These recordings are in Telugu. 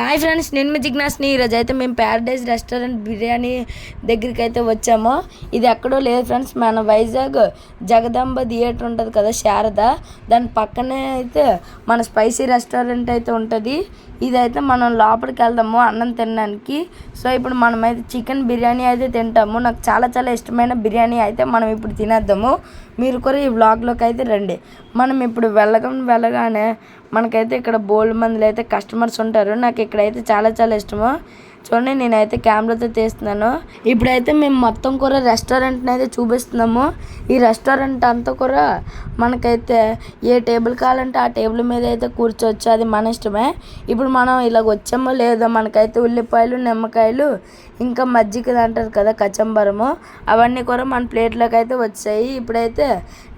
హాయ్ ఫ్రెండ్స్ నేను మీ జిజ్ఞాస్ని ఈరోజు అయితే మేము ప్యారడైజ్ రెస్టారెంట్ బిర్యానీ దగ్గరికి అయితే వచ్చాము. ఇది ఎక్కడో లేదు ఫ్రెండ్స్ మన వైజాగ్ జగదాంబ థియేటర్ ఉంటుంది కదా శారద. దాని పక్కనే అయితే మన స్పైసీ రెస్టారెంట్ అయితే ఉంటుంది. ఇదైతే మనం లోపలికి వెళ్దాము అన్నం తినడానికి. సో ఇప్పుడు మనమైతే చికెన్ బిర్యానీ అయితే తింటాము. నాకు చాలా చాలా ఇష్టమైన బిర్యానీ అయితే మనం ఇప్పుడు తినేద్దాము. మీరు కూడా ఈ వ్లాగ్లోకి అయితే రండి. మనం ఇప్పుడు వెళ్ళగా వెళ్ళగానే మనకైతే ఇక్కడ బోల్డ్ మందులు అయితే కస్టమర్స్ ఉంటారు. నాకు ఇక్కడైతే చాలా చాలా ఇష్టము. చూడండి నేనైతే కెమెరాతో తీస్తున్నాను. ఇప్పుడైతే మేము మొత్తం కూడా రెస్టారెంట్ని అయితే చూపిస్తున్నాము. ఈ రెస్టారెంట్ అంతా కూడా మనకైతే ఏ టేబుల్ కావాలంటే ఆ టేబుల్ మీద అయితే కూర్చోవచ్చు. అది మన ఇష్టమే. ఇప్పుడు మనం ఇలాగ వచ్చామో లేదో మనకైతే ఉల్లిపాయలు నిమ్మకాయలు ఇంకా మజ్జిగ అంటారు కదా కచంబరము. అవన్నీ కూడా మన ప్లేట్లోకి అయితే వచ్చాయి. ఇప్పుడైతే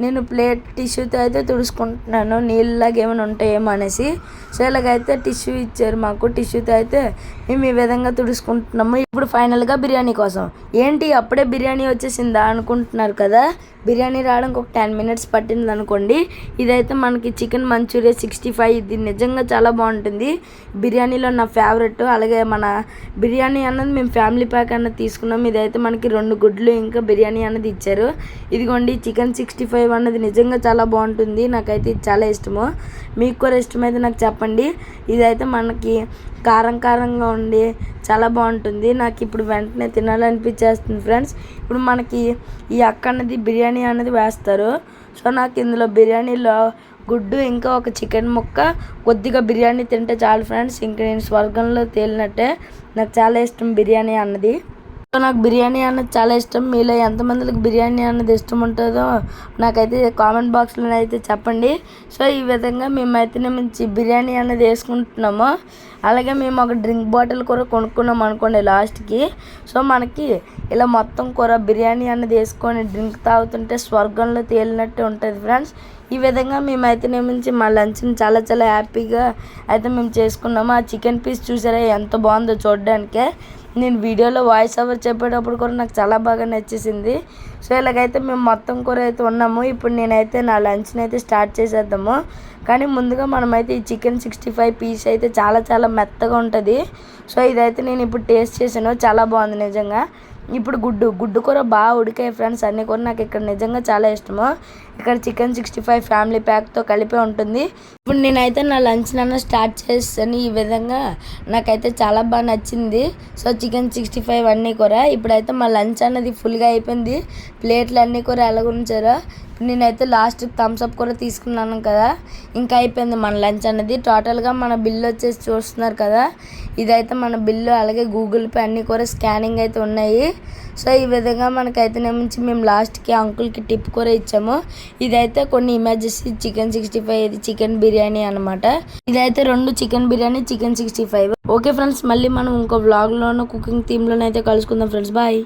నేను ప్లేట్ టిష్యూతో అయితే తుడుచుకుంటున్నాను. నీళ్ళలాగా ఏమైనా ఉంటాయేమో అనేసి. సో ఇలాగైతే టిష్యూ ఇచ్చారు మాకు. టిష్యూతో అయితే మేము ఈ విధంగా తుడుచుకుంటున్నాము. ఇప్పుడు ఫైనల్గా బిర్యానీ కోసం. ఏంటి? అప్పుడే బిర్యానీ వచ్చేసిందా అనుకుంటున్నారు కదా? బిర్యానీ రావడానికి ఒక టెన్ మినిట్స్ పట్టింది అనుకోండి ఇదైతే మనకి చికెన్ మంచూరియా సిక్స్టీ ఫైవ్. ఇది నిజంగా చాలా బాగుంటుంది. బిర్యానీలో నా ఫేవరెట్. అలాగే మన బిర్యానీ అన్నది మేము ఫ్యామిలీ ప్యాక్ అన్నది తీసుకున్నాం. ఇదైతే మనకి రెండు గుడ్లు ఇంకా బిర్యానీ అన్నది ఇచ్చారు. ఇదిగోండి చికెన్ సిక్స్టీ ఫైవ్ అన్నది నిజంగా చాలా బాగుంటుంది. నాకైతే ఇది చాలా ఇష్టము. మీకు కూడా ఇష్టమైతే నాకు చెప్పండి. ఇదైతే మనకి కారం కారంగా ఉండి చాలా బాగుంటుంది. నాకు ఇప్పుడు వెంటనే తినాలనిపించేస్తుంది ఫ్రెండ్స్. ఇప్పుడు మనకి ఈ అక్క అన్నది బిర్యానీ అనేది వేస్తారు. సో నాకు ఇందులో బిర్యానీలో గుడ్డు ఇంకా ఒక చికెన్ ముక్క కొద్దిగా బిర్యానీ తింటే చాలు ఫ్రెండ్స్. ఇంకా నేను స్వర్గంలో తేలినట్టే. నాకు చాలా ఇష్టం బిర్యానీ అన్నది. నాకు బిర్యానీ అన్నది చాలా ఇష్టం. మీలో ఎంతమందికి బిర్యానీ అన్నది ఇష్టం ఉంటుందో నాకైతే కామెంట్ బాక్స్లో అయితే చెప్పండి. సో ఈ విధంగా మేమైతే మంచి బిర్యానీ అన్నది వేసుకుంటున్నాము. అలాగే మేము ఒక డ్రింక్ బాటిల్ కూర కొనుక్కున్నాం అనుకోండి లాస్ట్కి. సో మనకి ఇలా మొత్తం కూర బిర్యానీ అన్నది వేసుకొని డ్రింక్ తాగుతుంటే స్వర్గంలో తేలినట్టు ఉంటుంది ఫ్రెండ్స్. ఈ విధంగా మేమైతే నుంచి మా లంచ్ని చాలా చాలా హ్యాపీగా అయితే మేము చేసుకున్నాము. ఆ చికెన్ పీస్ చూసారా? ఎంత బాగుందో చూడడానికే. నేను వీడియోలో వాయిస్ ఓవర్ చెప్పేటప్పుడు కూడా నాకు చాలా బాగా నచ్చేసింది. సో ఇలాగైతే మేము మొత్తం కూర అయితే ఉన్నాము. ఇప్పుడు నేనైతే నా లంచ్ని అయితే స్టార్ట్ చేసేద్దాము. కానీ ముందుగా మనమైతే ఈ చికెన్ సిక్స్టీ ఫైవ్ పీస్ అయితే చాలా చాలా మెత్తగా ఉంటుంది. సో ఇదైతే నేను ఇప్పుడు టేస్ట్ చేశాను. చాలా బాగుంది నిజంగా. ఇప్పుడు గుడ్డు గుడ్డు కూర బాగా ఉడికాయి ఫ్రెండ్స్ అన్నీ కూడా నాకు ఇక్కడ నిజంగా చాలా ఇష్టము. ఇక్కడ చికెన్ సిక్స్టీ ఫైవ్ ఫ్యామిలీ ప్యాక్తో కలిపి ఉంటుంది. ఇప్పుడు నేనైతే నా లంచ్ నన్ను స్టార్ట్ చేస్తాను. ఈ విధంగా నాకైతే చాలా బాగా నచ్చింది. సో చికెన్ సిక్స్టీ ఫైవ్ అన్నీ కూడా ఇప్పుడైతే మా లంచ్ అన్నది ఫుల్గా అయిపోయింది. ప్లేట్లు అన్నీ కూడా ఎలాగ ఉంచారో నేనైతే లాస్ట్ థమ్స్ అప్ కూడా తీసుకున్నాను కదా. ఇంకా అయిపోయింది మన లంచ్ అనేది. టోటల్గా మన బిల్లు వచ్చేసి చూస్తున్నారు కదా. ఇదైతే మన బిల్లు అలాగే గూగుల్ పే అన్నీ కూడా స్కానింగ్ అయితే ఉన్నాయి. సో ఈ విధంగా మనకైతే నుంచి మేము లాస్ట్కి అంకుల్కి టిప్ కూడా ఇచ్చాము. ఇదైతే కొన్ని ఇమేజెస్ చికెన్ సిక్స్టీ ఫైవ్ ఇది చికెన్ బిర్యానీ అనమాట ఇదైతే రెండు chicken biryani chicken sixty five okay friends మళ్ళీ మనం ఇంకో వ్లాగ్లోనూ కుకింగ్ థీమ్లోనైతే కలుసుకుందాం ఫ్రెండ్స్ బాయ్